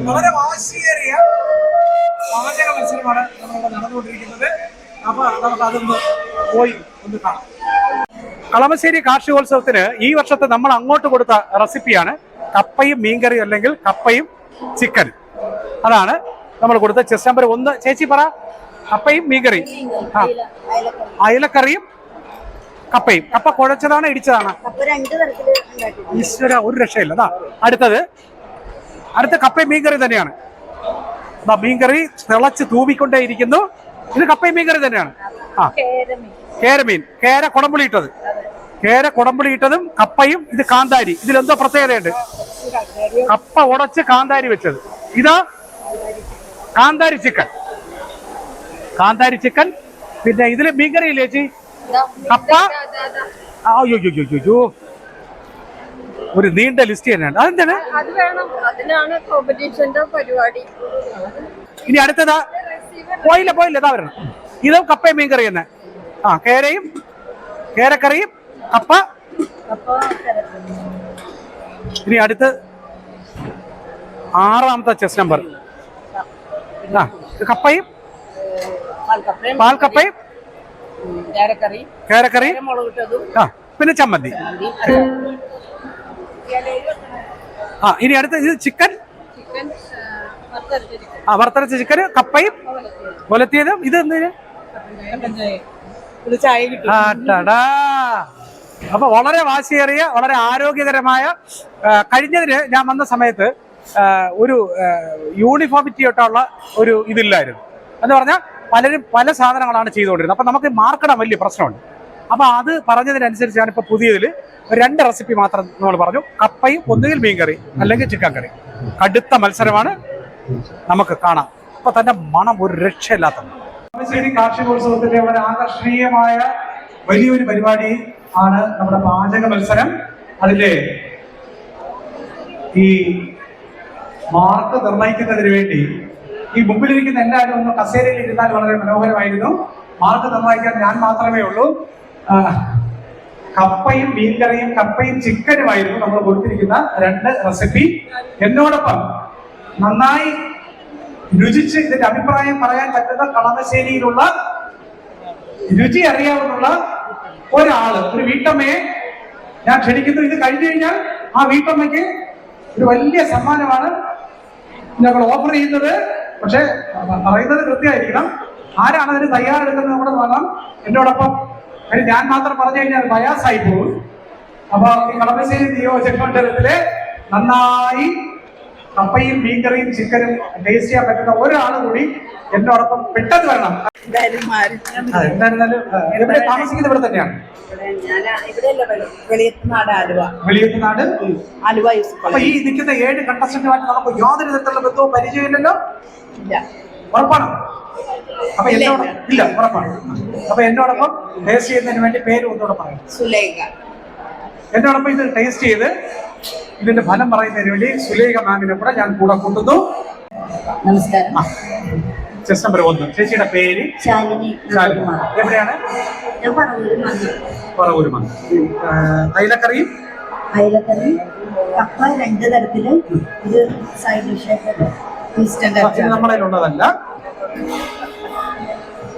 വളരെ വാശിയേറിയ പാചക മത്സരമാണ് നമ്മളിവിടെ നടന്നുകൊണ്ടിരിക്കുന്നത്. അപ്പൊ നമുക്ക് അതൊന്ന് പോയി ഒന്ന് കാണാം. കളമശ്ശേരി കാർഷികോത്സവത്തിന് ഈ വർഷത്തെ നമ്മൾ അങ്ങോട്ട് കൊടുത്ത റെസിപ്പിയാണ് കപ്പയും മീൻകറിയും അല്ലെങ്കിൽ കപ്പയും ചിക്കൻ. അതാണ് നമ്മൾ കൊടുത്ത ചെസ് നമ്പർ ഒന്ന് ചേച്ചി പറ. കപ്പയും മീൻകറിയും. ആ. അയലക്കറിയും കപ്പയും. കപ്പ കുഴച്ചതാണ് ഇടിച്ചതാണ്? ഈശ്വര ഒരു രക്ഷയില്ല. അതാ അടുത്തത് അടുത്ത കപ്പയും മീൻകറി തന്നെയാണ്. മീൻകറി തിളച്ച് തൂവിക്കൊണ്ടേ ഇരിക്കുന്നു ഇത് കപ്പയും മീൻകറി തന്നെയാണ്. ആ. കേരമീൻ. കേര കുടമ്പുളി ഇട്ടത്. കേര കുടമ്പുളി ഇട്ടതും കപ്പയും ഇത് കാന്താരി. ഇതിലെന്തോ പ്രത്യേകതയുണ്ട്. കപ്പ ഉടച്ച് കാന്താരി വെച്ചത്. ഇതാ കാന്താരി ചിക്കൻ. കാന്താരി ചിക്കൻ. പിന്നെ ഇതിൽ മീൻകറി ഇല്ലേ ചേച്ചി? കപ്പ? അയ്യോ. ഒരു നീണ്ട ലിസ്റ്റ് തന്നെയാണ് അതെന്താണ്? അത് വേണം. അതിനാണ് കോമ്പറ്റീഷന്റെ പരിപാടി. ഇനി അടുത്തതാ. പോയില്ല പോയില്ല. ഇതാ വരണം. ഇതും കപ്പയും മീൻകറി തന്നെ. ആ കേരയും കേരക്കറിയും കപ്പ. അപ്പൊ ഇനി അടുത്ത് ആറാമത്തെ ചെസ് നമ്പർ ആ കപ്പയും പാൽക്കപ്പയും കേരക്കറി കേരക്കറി ആ പിന്നെ ചമ്മന്തി. ആ ഇനി അടുത്ത ഇത് ചിക്കൻ. ആ വറുത്തരച്ച ചിക്കൻ. കപ്പയും കൊലത്തിയതും ഇത് എന്തിന്. അപ്പൊ വളരെ വാശിയേറിയ വളരെ ആരോഗ്യകരമായ കഴിഞ്ഞതിന് ഞാൻ വന്ന സമയത്ത് ഒരു യൂണിഫോമിറ്റി ആയിട്ടുള്ള ഒരു ഇതില്ലായിരുന്നു. എന്ന് പറഞ്ഞാൽ പലരും പല സാധനങ്ങളാണ് ചെയ്തുകൊണ്ടിരുന്നത്. അപ്പൊ നമുക്ക് മാർക്കിടാൻ വലിയ പ്രശ്നമുണ്ട്. അപ്പൊ അത് പറഞ്ഞതിനനുസരിച്ചാണ് ഇപ്പൊ പുതിയതിൽ രണ്ട് റെസിപ്പി മാത്രം നമ്മൾ പറഞ്ഞു. കപ്പയും ഒന്നുകിൽ മീൻകറി അല്ലെങ്കിൽ ചിക്കൻ കറി. കടുത്ത മത്സരമാണ് നമുക്ക് കാണാം. ഇപ്പൊ തന്നെ മണം ഒരു രക്ഷയില്ലാത്ത കാർഷികോത്സവത്തിന്റെ വളരെ ആകർഷണീയമായ വലിയൊരു പരിപാടി ആണ് നമ്മുടെ പാചക മത്സരം. അതിലെ ഈ മാർക്ക് നിർണയിക്കുന്നതിന് വേണ്ടി ഈ മുമ്പിലിരിക്കുന്ന എല്ലാവരും ഒന്ന് കസേരയിൽ ഇരുന്നാൽ വളരെ മനോഹരമായിരുന്നു. മാർക്ക് നിർണയിക്കാൻ ഞാൻ മാത്രമേ ഉള്ളൂ. കപ്പയും മീൻകറിയും കപ്പയും ചിക്കനുമായിരുന്നു നമ്മൾ കൊടുത്തിരിക്കുന്ന രണ്ട് റെസിപ്പി എന്നോടൊപ്പം നന്നായി രുചിച്ച് ഇതിന്റെ അഭിപ്രായം പറയാൻ പറ്റുന്ന കളമശ്ശേരിയിലുള്ള രുചി അറിയാവുന്ന ഒരാൾ ഒരു വീട്ടമ്മയെ ഞാൻ ക്ഷണിക്കുന്നു. ഇത് കഴിഞ്ഞു കഴിഞ്ഞാൽ ആ വീട്ടമ്മയ്ക്ക് ഒരു വലിയ സമ്മാനമാണ് ഞങ്ങൾ ഓഫർ ചെയ്യുന്നത്. പക്ഷെ പറയുന്നത് കൃത്യമായിരിക്കണം. ആരാണ് അതിന് തയ്യാറെടുക്കുന്നത് നമ്മുടെ നോക്കാം. എന്നോടൊപ്പം കാര്യം ഞാൻ മാത്രം പറഞ്ഞു കഴിഞ്ഞാൽ ബയാസായി പോകും അപ്പൊ ഈ കടമശ്ശേരി നിയോജക മണ്ഡലത്തിൽ നന്നായി കപ്പയും മീൻകറിയും ചിക്കനും ടേസ്റ്റ് ചെയ്യാൻ പറ്റുന്ന ഒരാൾ കൂടി എന്നോടൊപ്പം പെട്ടെന്ന് വരണം. എവിടെ താമസിക്കുന്നത് ഇവിടെ തന്നെയാണ്. ഞാൻ ഇവിടെയല്ല വെളിയത്ത് നാട് ആലുവ. വെളിയത്ത് നാട് ആലുവ യൂസ് അപ്പൊ ഈ നിൽക്കുന്ന ഏഴ് കണ്ടസ്റ്റന്റുമായിട്ട് നമുക്ക് യാതൊരു തരത്തിലുള്ള ബന്ധവും പരിചയമില്ലല്ലോ? ഉറപ്പാണ്? അപ്പൊ എന്നോട് ഇല്ല ഉറപ്പാണ്. അപ്പൊ എന്നോടൊപ്പം ടേസ്റ്റ് ചെയ്യുന്നതിന് വേണ്ടി പേര് ഒന്നുകൂടെ പറയാം സുലേഖ. എന്നോടൊപ്പം ഇത് ടേസ്റ്റ് ചെയ്ത് ഇതിന്റെ ഫലം പറയുന്നതിന് വേണ്ടി സുലേഖ മാമിനെ കൂടെ ഞാൻ കൂടെ കൊണ്ടുന്നു നമസ്കാരം. ചെസ് നമ്പർ ഒന്ന്. ചേച്ചിയുടെ പേര്. എവിടെയാണ്? പറവൂര് മന്ത് അയിലക്കറിയും? അയിലക്കറിയും കപ്പ രണ്ട് തരത്തിൽ ഇത് സൈഡ് നമ്മുടെ ഉള്ളതല്ല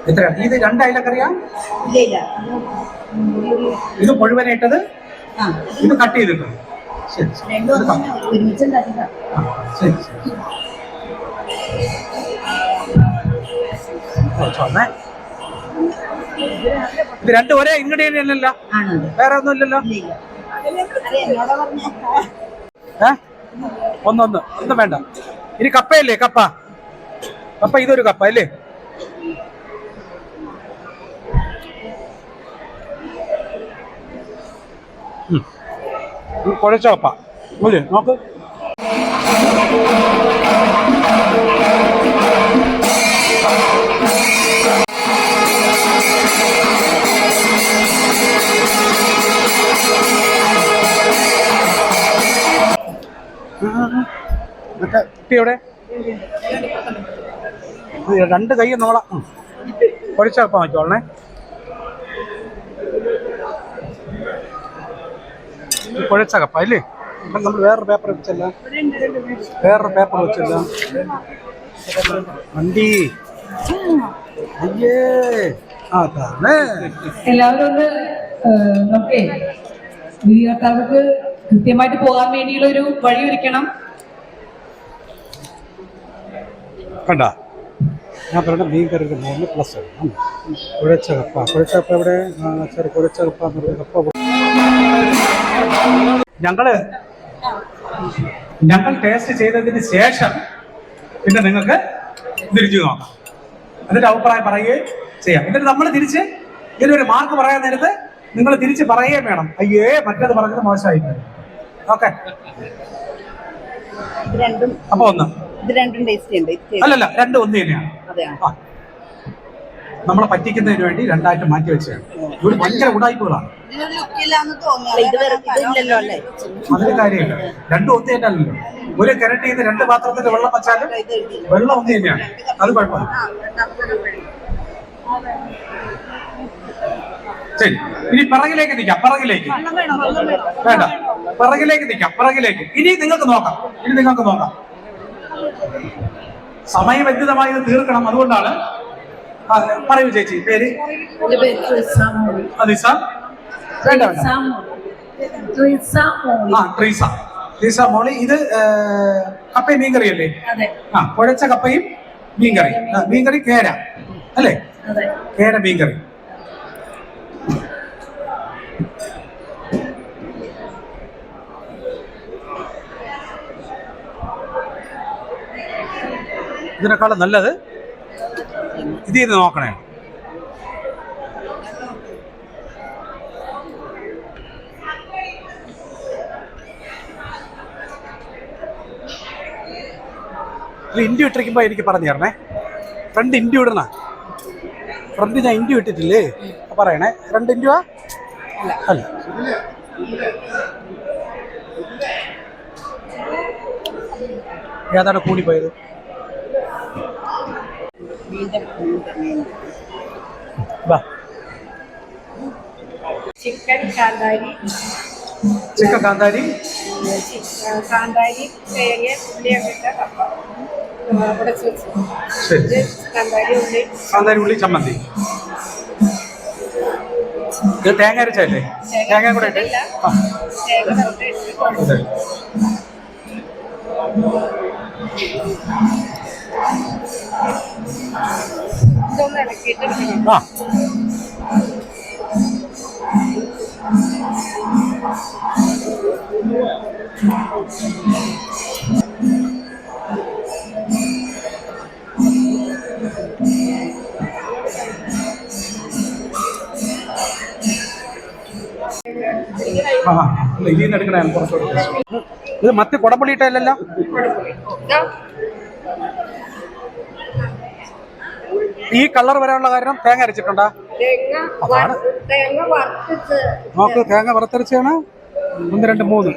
എത്രയാണ് ഇത് രണ്ട് അയിലക്കറിയാ ഇത് മുഴുവനായിട്ടത്? ഇത് കട്ട് ചെയ്തിട്ടുണ്ട് ശരി ശരി. ഇത് ശരി രണ്ടും ഒരേ ഇൻഗ്രീഡിയന്റ് അല്ലല്ലോ? വേറെ ഒന്നും ഇല്ലല്ലോ? ഏ? ഒന്നൊന്ന് ഒന്നും വേണ്ട. ഇനി കപ്പയല്ലേ കപ്പ? കപ്പ ഇതൊരു കപ്പ അല്ലേ ഉം. ഇത് കുഴച്ച കപ്പ അല്ലേ നോക്ക്. രണ്ട് കൈ നോളാം. കുഴച്ച കപ്പ വെച്ചോളണേ കുഴച്ച കപ്പ അല്ലേ? നമ്മൾ വേറൊരു പേപ്പർ വെച്ചല്ല. വേറൊരു പേപ്പർ വെച്ചല്ല. വണ്ടി. അയ്യേ. അതാണ് എല്ലാവരും ഒന്ന് ഏഹ്, വിധികർത്താക്കൾക്ക് കൃത്യമായിട്ട് പോകാൻ വേണ്ടിയുള്ള ഒരു വഴി ഒരുക്കണം. കണ്ട. ഞാൻ പറഞ്ഞ മീൻ കറിയുടെ മൂന്ന് പ്ലസ് കുഴച്ച കപ്പ കുഴച്ച കപ്പ ഇവിടെ കുഴച്ച കപ്പ എന്ന്. ഞങ്ങൾ ഞങ്ങൾ ടേസ്റ്റ് ചെയ്തതിന് ശേഷം പിന്നെ നിങ്ങൾക്ക് തിരിച്ചു നോക്കാം. എന്നിട്ട് അഭിപ്രായം പറയുകയും ചെയ്യാം. എന്നിട്ട് നമ്മൾ തിരിച്ച് ഇതിനൊരു മാർക്ക് പറയാൻ നേരത്ത് നിങ്ങൾ തിരിച്ച് പറയുകയും വേണം. അയ്യേ മറ്റേത് പറഞ്ഞത് മോശമായി ഓക്കെ അപ്പൊ ഒന്ന്. അല്ലല്ല രണ്ടും ഒന്ന് തന്നെയാണ്. നമ്മളെ പറ്റിക്കുന്നതിന് വേണ്ടി രണ്ടായിട്ട് മാറ്റി വെച്ചാണ് ഇവർ ഭയങ്കര ഉടായ്പകളാണ്. അതിന് കാര്യമില്ല. രണ്ടും തന്നെയല്ലല്ലോ ഒരു കിരട്ടിൽ നിന്ന് രണ്ട് പാത്രത്തിന്റെ വെള്ളം വെച്ചാലും വെള്ളം ഒന്ന് തന്നെയാണ്. അത് കുഴപ്പമില്ല. ശരി. ഇനി പിറകിലേക്ക് നിൽക്കാം. പിറകിലേക്ക്. വേണ്ട. പിറകിലേക്ക് നിൽക്കാം. പിറകിലേക്ക്. ഇനി നിങ്ങൾക്ക് നോക്കാം. ഇനി നിങ്ങൾക്ക് നോക്കാം. സമയബന്ധിതമായി ഇത് തീർക്കണം. അതുകൊണ്ടാണ് പറയൂ ചേച്ചി. പേര്? അതിസ വേണ്ട വേണ്ട ആ ട്രീസ ട്രീസ മോളി ഇത് കപ്പയും മീൻകറി അല്ലേ ആ കുഴച്ച കപ്പയും മീൻകറി. മീൻകറി കേര. അല്ലേ? കേര മീൻകറി. ഇതിനേക്കാളും നല്ലത് ഇത് ചെയ്ത് നോക്കണേ. ഇത് ഇന്ത്യ ഇട്ടിരിക്കുമ്പോ എനിക്ക് പറഞ്ഞു തരണേ. ഫ്രണ്ട് ഇന്ത്യ ഇടണ. ഫ്രണ്ട് ഞാൻ ഇന്ത്യ ഇട്ടിട്ടില്ലേ? പറയണേ. രണ്ട് ഇന്ത്യ അല്ല. ഏതാണ് കൂടിപ്പോയത്? ചിക്കൻ കാന്താരി. ചിക്കൻ കാന്താരി. കാന്താരി തേങ്ങ ഉള്ളിയൊക്കെ കപ്പ. ശരി കാന്താരി ഉള്ളി ചമ്മന്തി. ഇത് തേങ്ങ അരച്ചല്ലേ തേങ്ങ കൂടെ ഇട്ട്. ആ. തേങ്ങ വെറുതെ ഇത് മത്തി ഇതാ ഈ കളർ വരാനുള്ള കാരണം തേങ്ങ അരച്ചിട്ടുണ്ടാ? നോക്ക് തേങ്ങ വറുത്തരച്ചാണ്. ഒന്ന് രണ്ട് മൂന്ന്.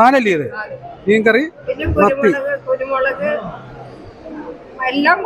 നാലല്ലേ ഇത്? മീൻകറി മത്തി. എല്ലാം